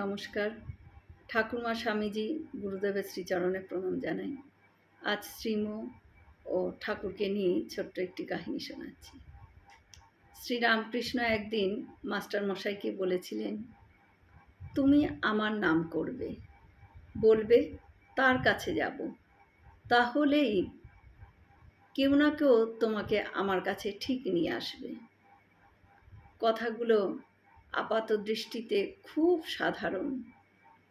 নমস্কার। ঠাকুরমা স্বামীজি গুরুদেবের শ্রীচরণে প্রণাম জানাই। আজ শ্রীম ও ঠাকুরকে নিয়ে ছোট্ট একটি কাহিনী শোনাচ্ছি। শ্রীরামকৃষ্ণ একদিন মাস্টার মশাইকে বলেছিলেন, তুমি আমার নাম করবে। বলবে, তার কাছে যাব। তাহলেই কেউ না কেউ তোমাকে আমার কাছে ঠিক নিয়ে আসবে। কথাগুলো আপাত দৃষ্টিতে খুব সাধারণ,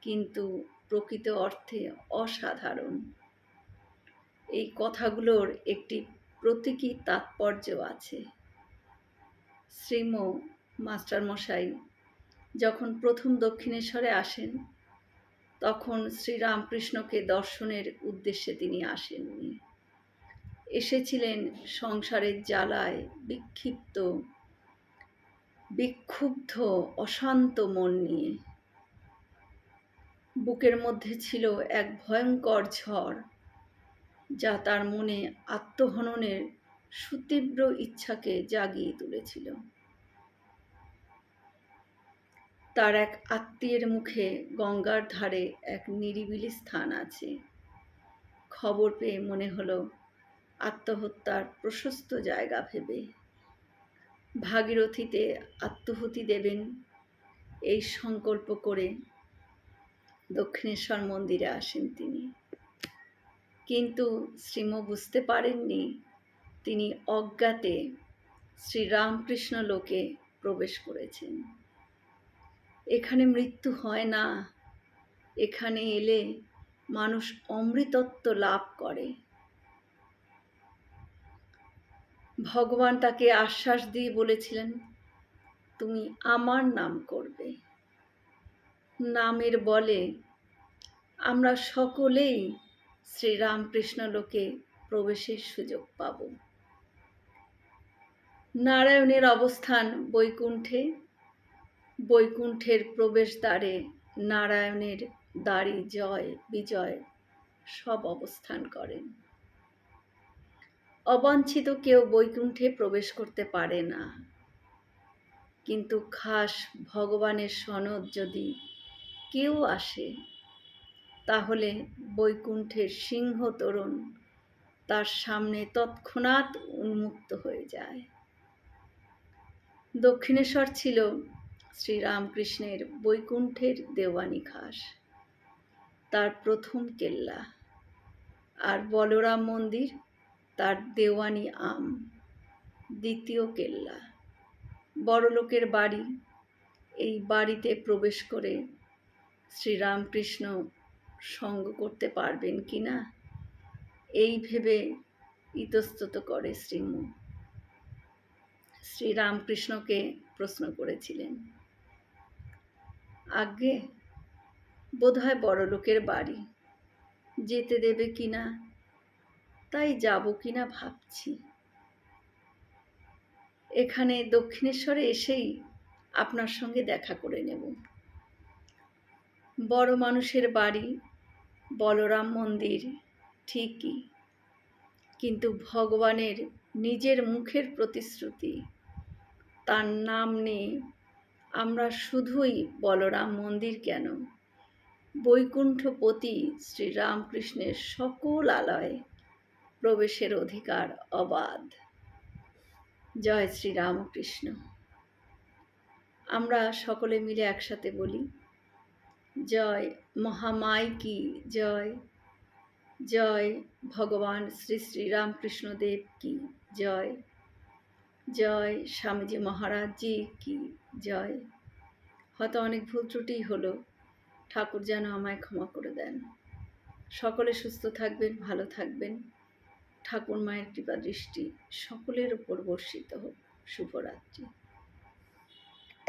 কিন্তু প্রকৃত অর্থে অসাধারণ। এই কথাগুলোর একটি প্রতীকী তাৎপর্য আছে। শ্রীম মাস্টারমশাই যখন প্রথম দক্ষিণেশ্বরে আসেন, তখন শ্রীরামকৃষ্ণকে দর্শনের উদ্দেশ্যে তিনি আসেননি। এসেছিলেন সংসারের জ্বালায় বিক্ষিপ্ত বিক্ষুব্ধ, অশান্ত মন নিয়ে। বুকের মধ্যে ছিল এক ভয়ঙ্কর ঝড়, যা তার মনে আত্মহননের সুতীব্র ইচ্ছাকে জাগিয়ে তুলেছিল। তার এক আত্মীয়ের মুখে গঙ্গার ধারে এক নিরিবিলি স্থান আছে। খবর পেয়ে মনে হলো, আত্মহত্যার প্রশস্ত জায়গা ভেবে। ভাগীরথীতে আত্মহুতি দেবেন এই সংকল্প করে দক্ষিণেশ্বর মন্দিরে আসেন তিনি। কিন্তু শ্রীম বুঝতে পারেননি তিনি অজ্ঞাতে শ্রীরামকৃষ্ণ লোকে প্রবেশ করেছেন। এখানে মৃত্যু হয় না, এখানে এলে মানুষ অমৃতত্ব লাভ করে। ভগবান তাকে আশ্বাস দিয়ে বলেছিলেন, তুমি আমার নাম করবে। নামের বলে আমরা সকলেই শ্রীরামকৃষ্ণ লোকে প্রবেশের সুযোগ পাব। নারায়ণের অবস্থান বৈকুণ্ঠে। বৈকুণ্ঠের প্রবেশদ্বারে নারায়ণের দ্বারি জয় বিজয় সব অবস্থান করেন। অবাঞ্ছিত কেউ বৈকুণ্ঠে প্রবেশ করতে পারে না। কিন্তু খাস ভগবানের সনদ যদি কেউ আসে, তাহলে বৈকুণ্ঠের সিংহ তরুণ তার সামনে তৎক্ষণাৎ উন্মুক্ত হয়ে যায়। দক্ষিণেশ্বর ছিল শ্রীরামকৃষ্ণের বৈকুণ্ঠের দেওয়ানি খাস, তার প্রথম কেল্লা। আর বলরাম মন্দির তার দেওয়ানি আম, দ্বিতীয় কেল্লা। বড়লোকের বাড়ি, এই বাড়িতে প্রবেশ করে শ্রীরামকৃষ্ণ সঙ্গ করতে পারবেন কি না? এই ভেবে ইতস্তত করে শ্রীম। শ্রীরামকৃষ্ণকে প্রশ্ন করেছিলেন আগে বোধহয় বড়লোকের বাড়ি। যেতে দেবে কি না? যাব কি না ভাবছি। এখানে দক্ষিণেশ্বরে এসেই আপনার সঙ্গে দেখা করে নেব। বড় মানুষের বাড়ি, বলরাম মন্দির, ঠিকই। কিন্তু ভগবানের নিজের মুখের প্রতিশ্রুতি, তার নাম নিয়ে আমরা শুধুই বলরাম মন্দির কেন? বৈকুণ্ঠপতি শ্রীরামকৃষ্ণের সকল আলয়ে প্রবেশের অধিকার অবাধ। জয় শ্রীরামকৃষ্ণ। আমরা সকলে মিলে একসাথে বলি, জয় মহামাই কি জয়? জয় ভগবান শ্রী শ্রী শ্রীরামকৃষ্ণদেব কি জয়? জয় স্বামীজি মহারাজজি কি জয়? হয়তো অনেক ভুল ত্রুটি হলো, ঠাকুর যেন আমায় ক্ষমা করে দেন। সকলে সুস্থ থাকবেন, ভালো থাকবেন। ঠাকুর মায়ের কৃপা দৃষ্টি সকলের উপর বর্ষিত হোক। শুভরাত্রি।